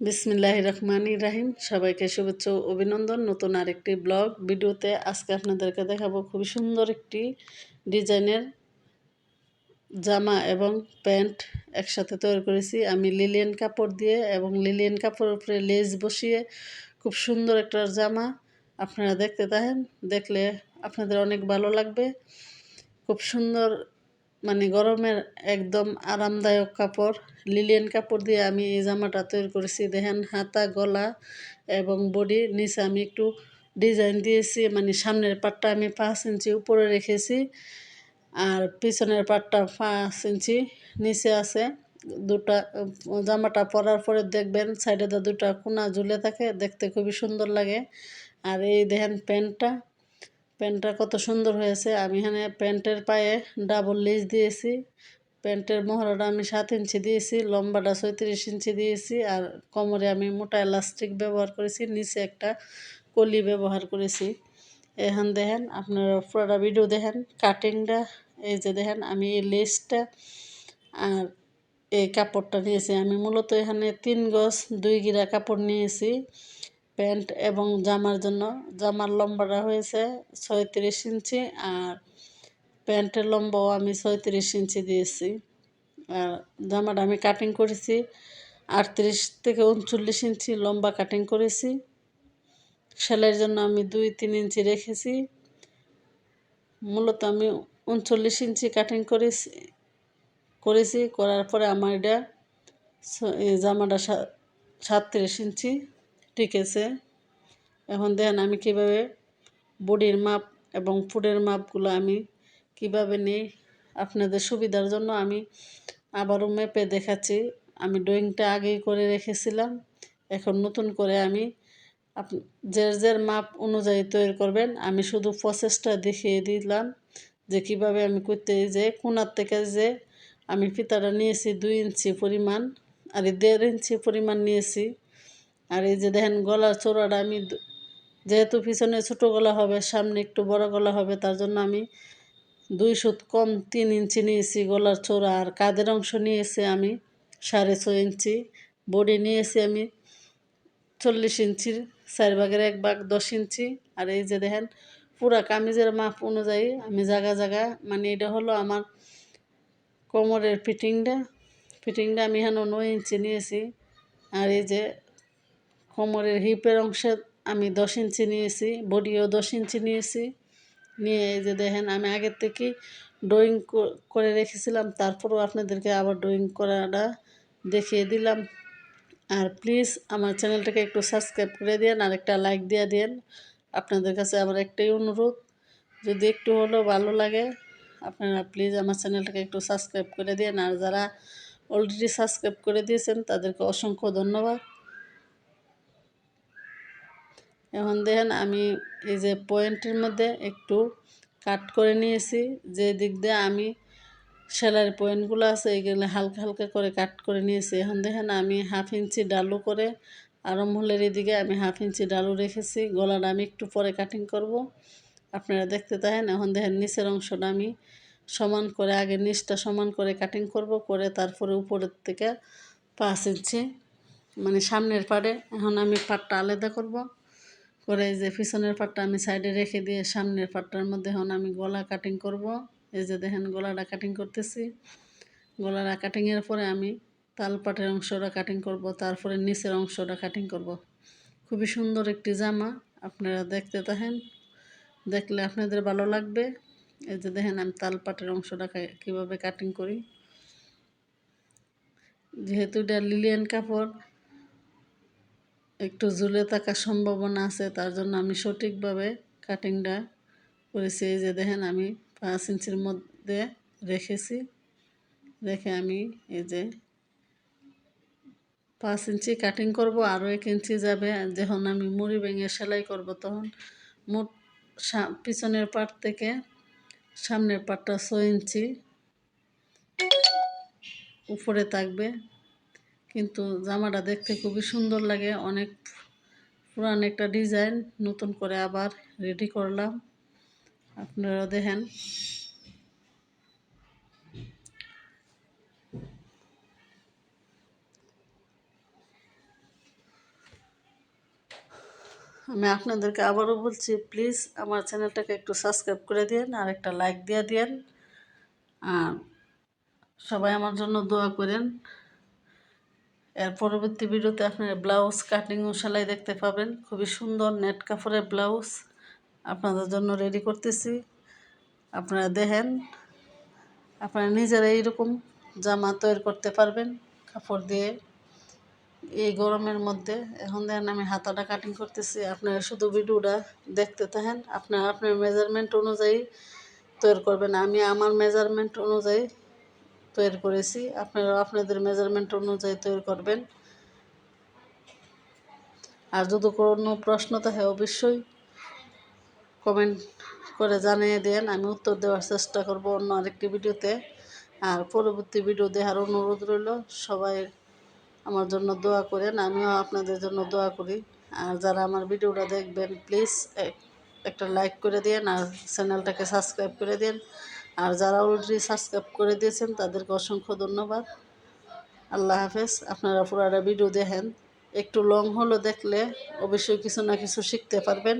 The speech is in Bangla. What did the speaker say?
বিসমিল্লাহ রহমান রাহিম। সবাইকে শুভেচ্ছা অভিনন্দন। নতুন আরেকটি ব্লগ ভিডিওতে আজকে আপনাদেরকে দেখাবো খুবই সুন্দর একটি ডিজাইনের জামা এবং প্যান্ট একসাথে তৈরি করেছি। আমি লিলিয়ান কাপড় দিয়ে এবং লিলিয়ান কাপড়ের উপরে লেজ বসিয়ে খুব সুন্দর একটা জামা আপনারা দেখতে থাকেন। দেখলে আপনাদের অনেক ভালো লাগবে। খুব সুন্দর মানে গরমের একদম আরামদায়ক কাপড়। লিলিয়ান কাপড় দিয়ে আমি এই জামাটা তৈরি করেছি। দেখেন, হাতা, গলা এবং বডি নিচে আমি একটু ডিজাইন দিয়েছি। মানে সামনের পাটটা আমি পাঁচ ইঞ্চি উপরে রেখেছি আর পিছনের পাটটা পাঁচ ইঞ্চি নিচে আছে। দুটা জামাটা পরার পরে দেখবেন সাইডে দুটা কোনা ঝুলে থাকে। দেখতে খুবই সুন্দর লাগে। আর এই দেখেন প্যান্টটা প্যান্টটা কত সুন্দর হয়েছে। আমি এখানে প্যান্টের পায়ে ডাবল লেস দিয়েছি। প্যান্টের মহড়াটা আমি সাত ইঞ্চি দিয়েছি, লম্বাটা ছয়ত্রিশ ইঞ্চি দিয়েছি আর কোমরে আমি মোটা এলাস্টিক ব্যবহার করেছি, নিচে একটা কলি ব্যবহার করেছি। এখন দেখেন, আপনারা পুরোটা ভিডিও দেখেন কাটিংটা এই যে দেখেন, আমি এই লেসটা আর এই কাপড়টা নিয়েছি। আমি মূলত এখানে তিন গজ দুই গিরা কাপড় নিয়েছি। প্যান্ট এবং জামার জন্য, জামার লম্বাটা হয়েছে ছয়ত্রিশ ইঞ্চি আর প্যান্টের লম্বাও আমি ছয়ত্রিশ ইঞ্চি দিয়েছি। আর জামাটা আমি কাটিং করেছি আটত্রিশ থেকে উনচল্লিশ ইঞ্চি লম্বা কাটিং করেছি। সেলাইয়ের জন্য আমি দুই তিন ইঞ্চি রেখেছি। মূলত আমি উনচল্লিশ ইঞ্চি কাটিং করেছি করেছি, করার পরে আমার এটা জামাটা সাতত্রিশ ইঞ্চি টিকেছে এখন দেখেন আমি কীভাবে বডির মাপ এবং ফুডের মাপগুলো আমি কীভাবে নিই, আপনাদের সুবিধার জন্য আমি আবারও মেপে দেখাচ্ছি। আমি ড্রয়িংটা আগেই করে রেখেছিলাম, এখন নতুন করে আমি আপ যে যার মাপ অনুযায়ী তৈরি করবেন। আমি শুধু প্রসেসটা দেখিয়ে দিলাম যে কীভাবে আমি করতে যে কোনার থেকে যে আমি ফিতাটা নিয়েছি দুই ইঞ্চি পরিমাণ, আর দেড় ইঞ্চি পরিমাণ নিয়েছি। আর এই যে দেখেন গলার চোরাটা আমি যেহেতু পিছনে ছোটো গলা হবে, সামনে একটু বড় গলা হবে, তার জন্য আমি দুই সুত কম তিন ইঞ্চি নিয়েছি গলার চোরা আর কাদের অংশ নিয়েছি আমি? সাড়ে ছয় ইঞ্চি। বডি নিয়েছি আমি চল্লিশ ইঞ্চির, চার ভাগের এক ভাগ দশ ইঞ্চি। আর এই যে দেখেন পুরা কামিজের মাপ অনুযায়ী আমি জায়গা জায়গা মানে এটা হলো আমার কোমরের ফিটিংটা। ফিটিংটা আমি এখানে নয় ইঞ্চি নিয়েছি। আর এই যে কোমরের হিপের অংশে আমি দশ ইঞ্চি নিয়েছি বডিও দশ ইঞ্চি নিয়েছি। নিয়ে এই যে দেখেন, আমি আগের থেকে ড্রয়িং করে রেখেছিলাম, তারপরেও আপনাদেরকে আবার ড্রয়িং করাটা দেখিয়ে দিলাম। আর প্লিজ আমার চ্যানেলটাকে একটু সাবস্ক্রাইব করে দিন আর একটা লাইক দিয়ে দিন আপনাদের কাছে আমার একটাই অনুরোধ, যদি একটু হলেও ভালো লাগে, আপনারা প্লিজ আমার চ্যানেলটাকে একটু সাবস্ক্রাইব করে দিন আর যারা অলরেডি সাবস্ক্রাইব করে দিয়েছেন, তাদেরকে অসংখ্য ধন্যবাদ। এখন দেখেন আমি এই যে পয়েন্টের মধ্যে একটু কাট করে নিয়েছি, যে দিক দিয়ে আমি সেলাইয়ের পয়েন্টগুলো আছে এইগুলো হালকা হালকা করে কাট করে নিয়েছি। এখন দেখেন আমি হাফ ইঞ্চি ডালু করে আরম্ভলের এদিকে আমি হাফ ইঞ্চি ডালু রেখেছি, গলাটা আমি একটু পরে কাটিং করব। আপনারা দেখতে থাকেন, এখন দেখেন নিচের অংশটা আমি সমান করে, আগে নিচটা সমান করে কাটিং করব, করে তারপরে উপরের থেকে পাঁচ ইঞ্চি মানে সামনের পাড়ে। এখন আমি পাটটা আলাদা করব। করে এই যে পিছনের পাটটা আমি সাইডে রেখে দিয়ে সামনের পাটটার মধ্যে এখন আমি গলা কাটিং করব। এই যে দেখেন গলাটা কাটিং করতেছি। গলাটা কাটিংয়ের পরে আমি তালপাটের অংশটা কাটিং করব, তারপরে নিচের অংশটা কাটিং করব। খুবই সুন্দর একটি জামা, আপনারা দেখতে থাকেন। দেখলে আপনাদের ভালো লাগবে। এই যে দেখেন আমি তালপাটের অংশটা কীভাবে কাটিং করি। যেহেতু এটা লিলিয়ান কাপড় একটু ঝুলে থাকার সম্ভাবনা আছে, তার জন্য আমি সঠিকভাবে কাটিংটা করেছি। এই যে দেখেন, আমি পাঁচ ইঞ্চির মধ্যে রেখেছি। রেখে আমি এই যে পাঁচ ইঞ্চি কাটিং করব, আরও এক ইঞ্চি যাবে। যখন আমি মুড়ি ভেঙে সেলাই করব, তখন মোট পিছনের পাট থেকে সামনের পাটটা ছয় ইঞ্চি উপরে থাকবে। কিন্তু জামাটা দেখতে খুবই সুন্দর লাগে। অনেক পুরান একটা ডিজাইন, নতুন করে আবার রেডি করলাম। আপনারা দেখেন। আমি আপনাদেরকে আবারও বলছি প্লিজ আমার চ্যানেলটাকে একটু সাবস্ক্রাইব করে দিন আর একটা লাইক দিয়ে দিন আর সবাই আমার জন্য দোয়া করেন। এর পরবর্তী ভিডিওতে আপনারা ব্লাউজ কাটিং ও সেলাই দেখতে পাবেন। খুবই সুন্দর নেট কাপড়ের ব্লাউজ আপনাদের জন্য রেডি করতেছি। আপনারা দেখেন, আপনারা নিজেরা এইরকম জামা তৈরি করতে পারবেন কাপড় দিয়ে। এই গরমের মধ্যে, এখন দেখেন আমি হাতাটা কাটিং করতেছি, আপনারা শুধু ভিডিওটা দেখতে থাকেন। আপনারা আপনার মেজারমেন্ট অনুযায়ী তৈরি করবেন। আমি আমার মেজারমেন্ট অনুযায়ী তৈরি করেছি। আপনারা আপনাদের মেজারমেন্ট অনুযায়ী তৈরি করবেন। আর যদি কোনো প্রশ্ন থাকে, অবশ্যই কমেন্ট করে জানিয়ে দেন। আমি উত্তর দেওয়ার চেষ্টা করব অন্য আরেকটি ভিডিওতে। আর পরবর্তী ভিডিও দেখার অনুরোধ রইল, সবাই আমার জন্য দোয়া করেন, আমিও আপনাদের জন্য দোয়া করি। আর যারা আমার ভিডিওটা দেখবেন প্লিজ একটা লাইক করে দিন আর চ্যানেলটাকে সাবস্ক্রাইব করে দিন আর যারা অলরেডি সাবস্ক্রাইব করে দিয়েছেন, তাদেরকে অসংখ্য ধন্যবাদ। আল্লাহ হাফেজ, আপনারা পুরাটা ভিডিও দেখেন। একটু লং হলো দেখলে অবশ্যই কিছু না কিছু শিখতে পারবেন।